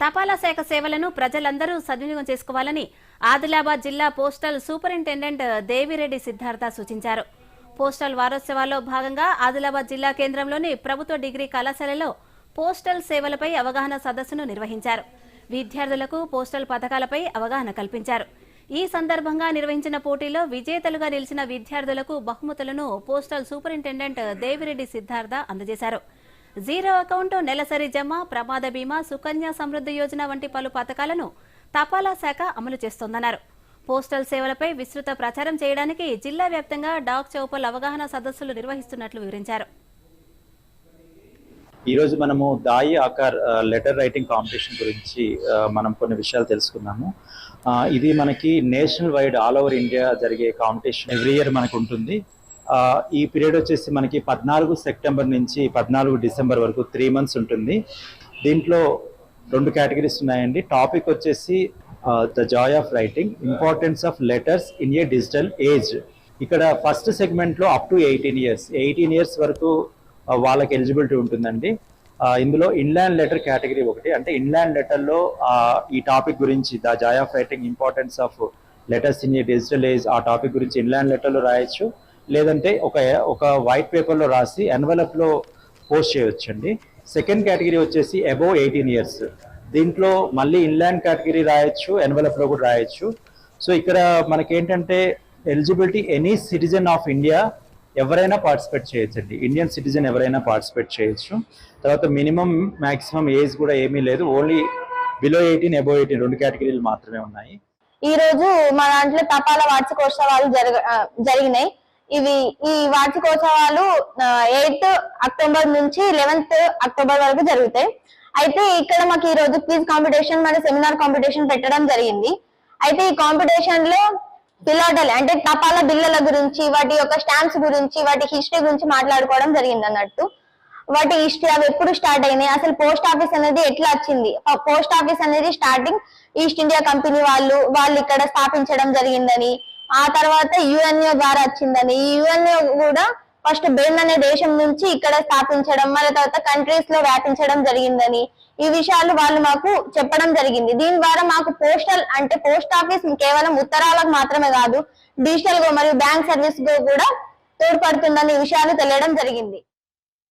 తపాలా శాఖ సేవలను ప్రజలందరూ సద్వినియోగం చేసుకోవాలని ఆదిలాబాద్ జిల్లా పోస్టల్ సూపరింటెండెంట్ దేవిరెడ్డి సిద్ధార్థ సూచించారు. పోస్టల్ వారోత్సవాల్లో భాగంగా ఆదిలాబాద్ జిల్లా కేంద్రంలోని ప్రభుత్వ డిగ్రీ కళాశాలలో పోస్టల్ సేవలపై అవగాహన సదస్సును నిర్వహించారు. విద్యార్థులకు పోస్టల్ పథకాలపై అవగాహన కల్పించారు. ఈ సందర్భంగా నిర్వహించిన పోటీలో విజేతలుగా నిలిచిన విద్యార్థులకు బహుమతులను పోస్టల్ సూపరింటెండెంట్ దేవిరెడ్డి సిద్ధార్థ అందజేశారు. జీరో అకౌంట్ నెలసరి జమ ప్రమాద బీమా సుకన్య సమృద్ధి యోజన వంటి పలు పథకాలను తపాలా శాఖ అమలు చేస్తోందన్నారు. పోస్టల్ సేవలపై విస్తృత ప్రచారం చేయడానికి జిల్లా వ్యాప్తంగా డాక్ చౌపల్ అవగాహన సదస్సులు నిర్వహిస్తున్నట్లు వివరించారు. ఈరోజు మనము దాయి ఆకార్ లెటర్ రైటింగ్ కాంపిటీషన్ గురించి మనం కొన్ని విషయాలు తెలుసుకున్నాము. ఇది మనకి national wide all over India జరిగే కాంపిటీషన్. ఎవ్రీ ఇయర్ మనకు ఉంటుంది ఈ పీరియడ్ వచ్చేసి మనకి పద్నాలుగు సెప్టెంబర్ నుంచి పద్నాలుగు డిసెంబర్ వరకు త్రీ మంత్స్ ఉంటుంది. దీంట్లో రెండు కేటగిరీస్ ఉన్నాయండి. టాపిక్ వచ్చేసి the joy of writing importance of letters in a digital age. ఇక్కడ ఫస్ట్ సెగ్మెంట్లో up to eighteen years. Eighteen years వరకు వాళ్ళకి ఎలిజిబిలిటీ ఉంటుందండి. ఇందులో ఇన్లాండ్ లెటర్ కేటగిరీ ఒకటి. అంటే ఇన్లాండ్ లెటర్లో ఈ టాపిక్ గురించి the joy of writing importance of letters in a digital age ఆ టాపిక్ గురించి ఇన్లాండ్ లెటర్లో రాయొచ్చు. లేదంటే ఒక ఒక వైట్ పేపర్లో రాసి ఎన్వలప్లో పోస్ట్ చేయొచ్చండి. సెకండ్ కేటగిరీ వచ్చేసి అబోవ్ ఎయిటీన్ ఇయర్స్ దీంట్లో మళ్ళీ ఇన్లాండ్ కేటగిరీ రాయొచ్చు ఎన్వలప్లో కూడా రాయొచ్చు. సో ఇక్కడ మనకేంటంటే eligibility any citizen of India ఎవరైనా పార్టిసిపేట్ చేయొచ్చండి. ఇండియన్ సిటిజన్ ఎవరైనా పార్టిసిపేట్ చేయొచ్చు. తర్వాత మినిమం మ్యాక్సిమం ఏజ్ కూడా ఏమీ లేదు. Only below eighteen above eighteen రెండు కేటగిరీలు మాత్రమే ఉన్నాయి. ఈ రోజు మా దాంట్లో తపాల వార్షికోత్సవాలు జరగ జరిగినాయి. ఇవి ఈ వార్షికోత్సవాలు ఎయిత్ అక్టోబర్ నుంచి లెవెన్త్ అక్టోబర్ వరకు జరుగుతాయి. అయితే ఇక్కడ మాకు ఈ రోజు క్విజ్ కాంపిటీషన్ మరియు సెమినార్ కాంపిటీషన్ పెట్టడం జరిగింది. అయితే ఈ కాంపిటీషన్లో పిల్లాటలు అంటే తపాలా బిల్లల గురించి వాటి యొక్క స్టాంప్స్ గురించి వాటి హిస్టరీ గురించి మాట్లాడుకోవడం జరిగింది అన్నట్టు. వాటి హిస్టరీ అవి ఎప్పుడు స్టార్ట్ అయినాయి అసలు పోస్ట్ ఆఫీస్ అనేది ఎట్లా వచ్చింది? పోస్ట్ ఆఫీస్ అనేది స్టార్టింగ్ ఈస్ట్ ఇండియా కంపెనీ వాళ్ళు వాళ్ళు ఇక్కడ స్థాపించడం జరిగిందని ఆ తర్వాత యుఎన్ఏ ద్వారా వచ్చిందని ఈ యుఎన్ఏ కూడా ఫస్ట్ బెన్ అనే దేశం నుంచి ఇక్కడ స్థాపించడం మళ్ళీ తర్వాత కంట్రీస్లో వ్యాపించడం జరిగిందని. ఈ విషయాలు వాళ్ళు మాకు చెప్పడం జరిగింది. దీని ద్వారా మాకు పోస్టల్ అంటే పోస్ట్ ఆఫీస్ కేవలం ఉత్తరాలకు మాత్రమే కాదు డిజిటల్గా మరియు బ్యాంక్ సర్వీస్గా కూడా తోడ్పడుతుందని ఈ విషయాలు తెలియడం జరిగింది.